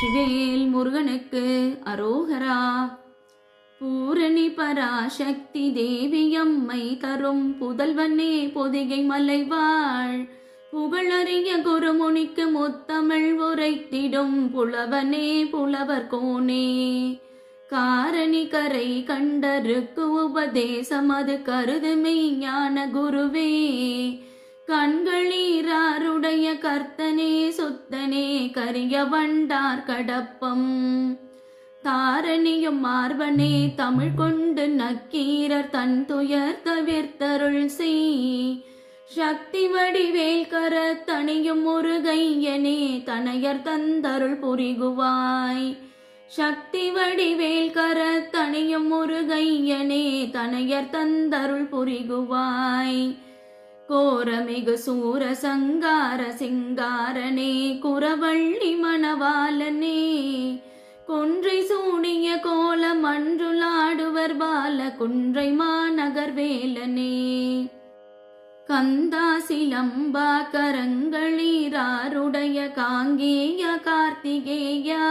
வெற்றிவேல் முருகனுக்கு அரோகரா. பூரணி பராசக்தி தேவியம்மை தரும் புதல்வனே பொதிகை மலைவாள் புகழறிய குருமுனிக்கு முத்தமிழ் உரைத்திடும் புலவனே புலவர் கோனே. காரணி கரை கண்டருக்கு உபதேசம் அது கருதுமை ஞான குருவே. கண்களீராருடைய கர்த்தனே சுத்தனே கரிய வண்டார் கடப்பம். தாரணியும் மார்பனே தமிழ் கொண்டு நக்கீரர் தன் துயர் தவிர்த்தருள் செய். சக்தி வடிவேல் கர தனியும் முருகையனே தனையர் தந்தருள் புரிகுவாய். சக்தி வடிவேல் கர தனியும் முருகையனே தனையர் தந்தருள் புரிகுவாய். கோரமிகு சூர சங்கார சிங்காரனே குரவள்ளி மணவாளனே. கொன்றை சூடிய கோலம் அன்றுளாடுவர் பால குன்றை மாநகர் வேலனே. கந்தா சிலம்பா கரங்களீராருடைய காங்கேய கார்த்திகேயா.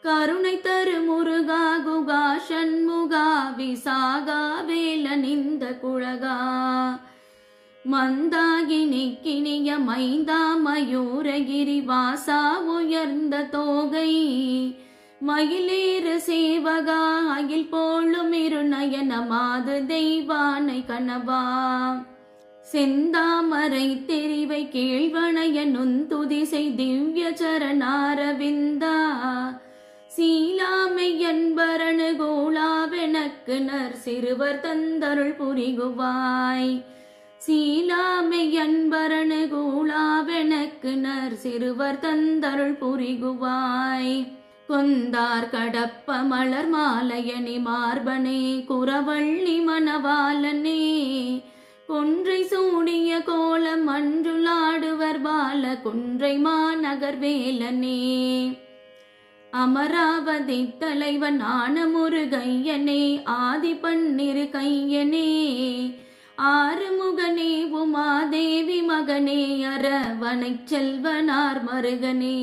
கருணை தரு முருகா குகா சண்முகா விசாகா வேலனிந்த குழகா. மந்தாகினி கிணிய மைந்தா மயூரகிரி வாசா உயர்ந்த தோகை. மயிலேறு சேவகா அகில் போலும் இருநயன தெய்வானை கனவா. செந்தாமரை தெரிவை கேழ்வனைய நுந்துதிசை திவ்ய சரணாரவிந்தா சீலாமை என்பரணு கோலாவெனக்கு நர் சிறுவர் தந்தருள் புரிகுவாய். சீலாமை அன்பரணு கூழாவெனக்கு நர் சிறுவர் தந்தருள் புரிகுவாய். கொந்தார் கடப்ப மலர் மாலையணி மார்பனே குரவள்ளி மணவாளனே. கொன்றை சூடிய கோலம் அன்றுலாடுவர் பால குன்றை மாநகர் வேலனே. அமராவதி தலைவன் ஆன முருகையனே ஆதி பன்னிரு கையனே ஆறுமுகனே உமாதேவி மகனே அரவனை செல்வனார் மருகனே.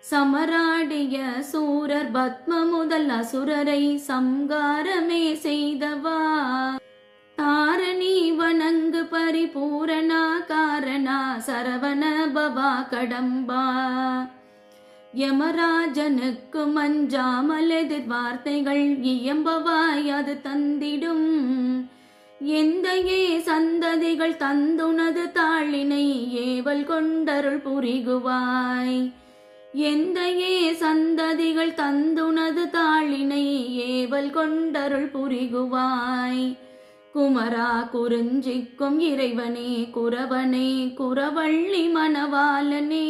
சமராடிய சூரர் பத்ம முதல் அசுரரை சம்காரமே செய்தவா? தாரணி வணங்கு பரிபூரணா காரணா சரவண பவா கடம்பா. யமராஜனுக்கு மஞ்சாமல் எதிர் வார்த்தைகள் இயம்பவாய் அது தந்திடும். எந்தையே சந்ததிகள் தந்துனது தாளினை ஏவல் கொண்டருள் புரிகுவாய். எந்தையே சந்ததிகள் தந்துனது தாளினை ஏவல் கொண்டருள் புரிகுவாய். குமரா குறிஞ்சிக்கும் இறைவனே குரவனே குரவள்ளி மணவாளனே.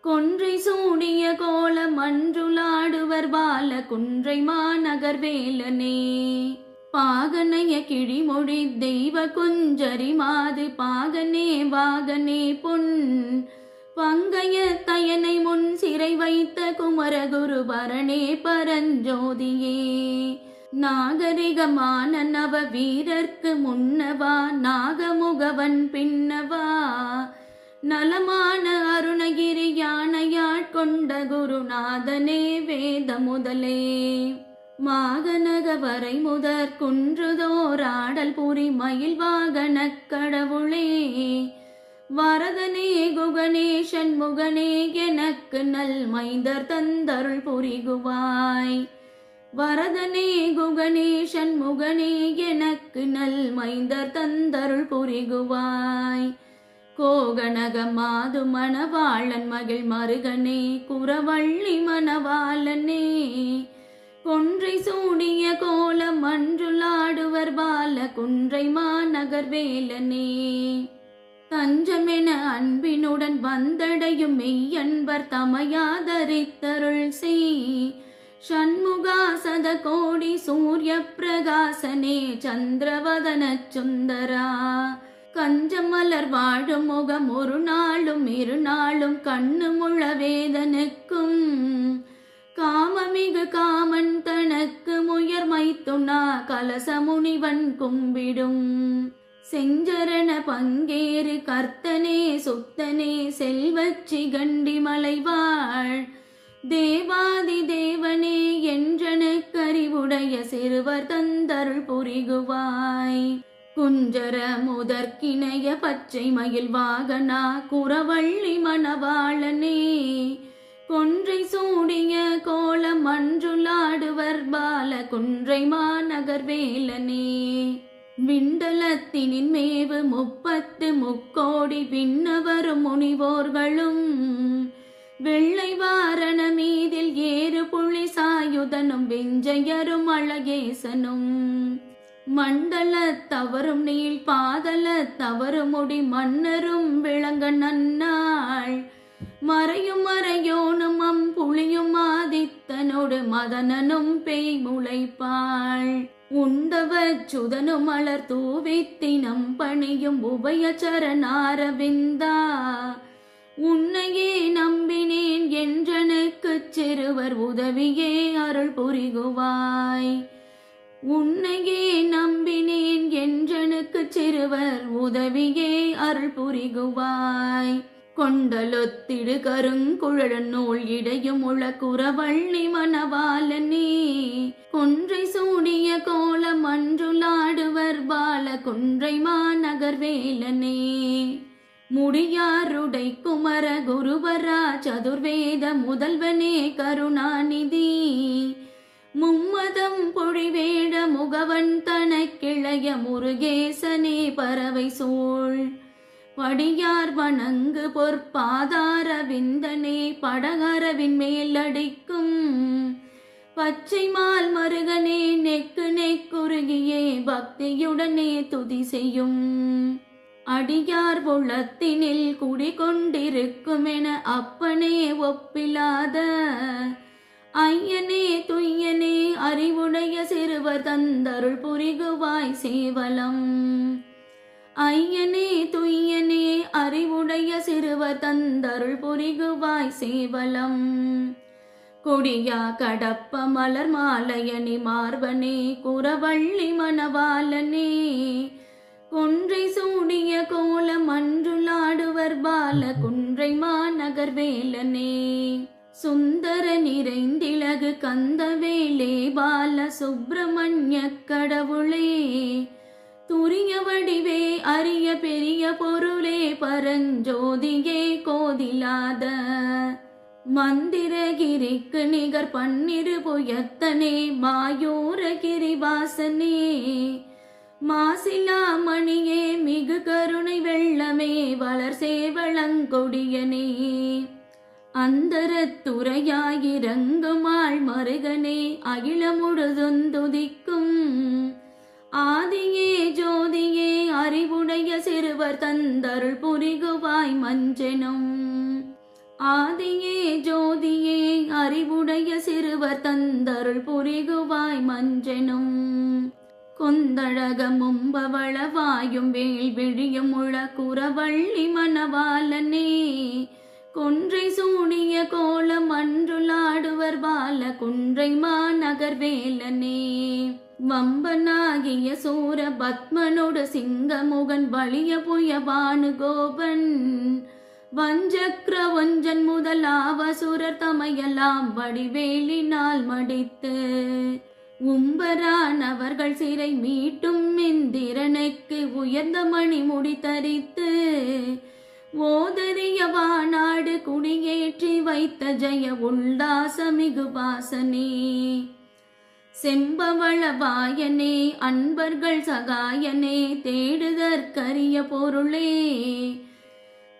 கொன்றை சூடிய கோல மன்றுலாடுவர் பால குன்றை மாநகர் வேலனே. பாகனைய கிழிமொழி தெய்வ குஞ்சரி மாது பாகனே வாகனே பொன். பங்கைய தயனை முன் சிறை வைத்த குமரகுரு பரணே பரஞ்சோதியே. நாகரிகமான நவ வீரர்க்கு முன்னவா நாகமுகவன் பின்னவா. நலமான அருணகிரி யானையாட்கொண்ட குருநாதனே வேத முதலே மாகநக வரை முதற் குன்றுதோராடல் புரி மயில் வாகன கடவுளே. வரதனே குகணேசன் முகனே எனக்கு நல் மைந்தர் தந்தருள் புரிகுவாய். வரதனே குகணேசன் முகனே எனக்கு நல் மைந்தர் தந்தருள் புரிகுவாய். கோகணக மாது மணவாளன் மகிழ் மருகனே குறவள்ளி மணவாளனே. கொன்றை சூடிய கோலம் அன்றுளாடுவர் பால குன்றை மாநகர் வேலனே. தஞ்சமென அன்பினுடன் வந்தடையும் மெய்யன்பர் தமையாதரித்தருள் செய். ஷண்முகா சத கோடி சூரிய பிரகாசனே சந்திரவதன சுந்தரா கஞ்சமலர் வாழும் முகம் ஒரு நாளும் இரு நாளும் கண்ணு முழ வேதனுக்கும். காமமிகு காமன் தனக்கு முயர் மைத்துனா கலச முனிவன் கும்பிடும். செஞ்சரண பங்கேறு கர்த்தனே சுத்தனே செல்வச்சி கண்டி மலைவாழ். தேவாதி தேவனே என்றனுக்கறிவுடைய சிறுவர் தந்தருள் புரிகுவாய். குஞ்சர முதற்கிணைய பச்சை மயில் வாகனா குறவள்ளி மணவாளனே. கொன்றை சூடிய கோலம் அன்றுலாடுவர் பால குன்றை மாநகர் வேலனே. விண்டலத்தினின் மேவு முப்பத்து முக்கோடி விண்ணவரும் முனிவோர்களும் வெள்ளை வாரண மீதில் ஏறு புள்ளி சாயுதனும் வெஞ்சையரும் அழகேசனும். மண்டல தவறும் நீள் பாதல தவறு முடி மன்னரும் விளங்க நன்னாள். மறையும் மறையோ ஆதித்தனோடு மதனனும் பேய் முளைப்பாள் உண்டவர் சுதனும் மலர் தூவித்தினம் பணியும் உபயச்சரணாரவிந்தா உன்னையே நம்பினேன் என்றனுக்குச் சிறுவர் உதவியே அருள் புரிகுவாய். உன்னையே நம்பினேன் என்றனுக்குச் சிறுவர் உதவியே அருள் புரிகுவாய். கொண்டலொத்திடு கருங்குழல் நூல் இடையும் உளக்குறவள்ளி மணவாளனே. கொன்றை சூடிய கோலம் அன்றுலாடுவர் பால குன்றை மாநகர் வேலனே. முடியாருடை குமர குருவரா சதுர்வேத முதல்வனே கருணாநிதி. மும்மதம் பொழிவேட முகவன் தனக்கிளைய முருகேசனே பறவை சூழ். படியார் வணங்கு பொற்பாதார விந்தனே படகரவின் மேலடிக்கும் பச்சை மால் மருகனே நெக்கு நெக்குருகியே பக்தியுடனே துதி செய்யும். அடியார் புலத்தினில் குடிகொண்டிருக்குமென அப்பனே ஒப்பிலாத. ஐயனே துய்யனே அறிவுடைய சிறுவர் தந்தருள் புரிகுவாய் சேவலம். ஐயனே துய்யனே அறிவுடைய சிறுவர் தந்தருள் புரிகுவாய் சேவலம். கொடியா கடப்ப மலர் மாலையணி மார்பனே குறவள்ளி மணவாளனே. கொன்றை சூடிய கோலம் அன்றுலாடுவர் பால குன்றை மாநகர் வேலனே. சுந்தர நிறைந்திலகு கந்தவேலே பால சுப்பிரமணிய கடவுளே. துரிய வடிவே அரிய பெரிய பொருளே பரஞ்சோதியே கோதிலாத. மந்திரகிரிக்கு நிகர் பன்னிரு புயத்தனே மாயூரகிரி வாசனே மாசிலா மணியே மிகு கருணை வெள்ளமே வளர் சேவளங்கொடியனே அந்தரத்துறையாயிரங்குமாள் மருகனே அகில முழுதுந்துதிக்கும் ஆதியே ஜோதியே அறிவுடைய சிறுவர் தந்தருள் புரிகுவாய் மஞ்சனும். ஆதியே ஜோதியே அறிவுடைய சிறுவர் தந்தருள் புரிகுவாய் மஞ்சனும். கொந்தழகமும் பவளவாயும் வேல் விழியும் முழ குறவள்ளி மணவாளனே. கொன்றை சூடிய கோலம் அன்றுலாடுவர் பால குன்றை மாநகர் வேலனே. வம்பனாகிய சூர பத்மனோடு சிங்கமுகன் வலிய புய பானுகோபன். வஞ்சக்ர ஒஞ்சன் முதலாவசுரர் தமையெல்லாம் வடிவேலினால் மடித்து. உம்பரானவர்கள் சிறை மீட்டும் இந்திரனுக்கு உயர்ந்த மணி முடித்தரித்து ஓதரிய வாநாடு குடியேற்றி வைத்த ஜெய உல்லாசமிகு வாசனே. செம்பவள வாயனே அன்பர்கள் சகாயனே தேடுதற்கரிய பொருளே.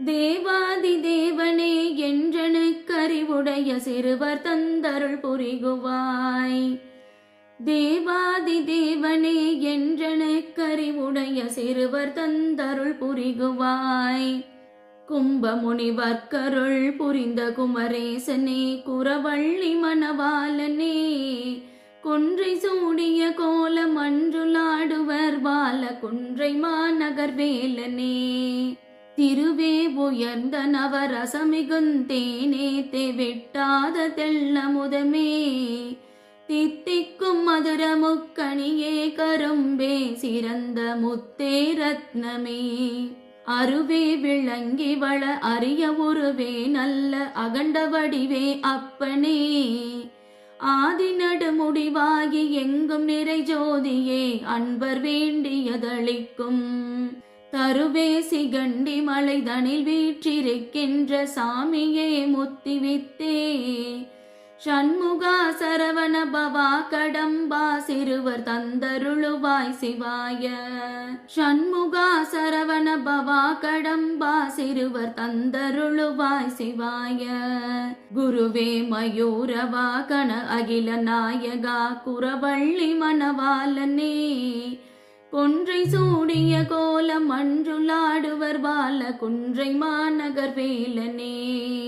தேவாதி தேவனே என்றனுக்கறிவுடைய சிறுவர் தந்தருள் புரிகுவாய். தேவாதி தேவனே என்றனுக்கறிவுடைய சிறுவர் தந்தருள் புரிகுவாய். கும்பமுனிவர்க்கருள் புரிந்த குமரேசனே குரவள்ளி மணவாளனே கொன்றை சூடிய கோலம் அன்றுளாடுவர் பால குன்றை மாநகர் வேலனே திருவே உயர்ந்த நவரசமிகுந்தேனே தெவிட்டாத தெள்ளமுதமே தித்திக்கும் மதுர முக்கணியே கரும்பே சிறந்த முத்தே ரத்னமே. அருவே விளங்கி வள அரிய உருவே நல்ல அகண்ட வடிவே அப்பனே. ஆதி நடு முடிவாகி எங்கும் நிறை ஜோதியே அன்பர் வேண்டியதளிக்கும். தருவே சிகண்டி மலைதனில் வீற்றிருக்கின்ற சாமியே முத்தி வித்தே ஷண்முகா சரவண பவா கடம்பா சிறுவர் தந்தருளுவாய் சிவாய. ஷண்முகா சர பவா கடம்பா சிறுவர் தந்தருளுவாய் சிவாய. குருவே மயூரவா கண அகில நாயகா குரவள்ளி மணவாளனே. கொன்றை சூடிய கோலம் அன்றுலாடுவர் பால குன்றை மாநகர் வேலனே.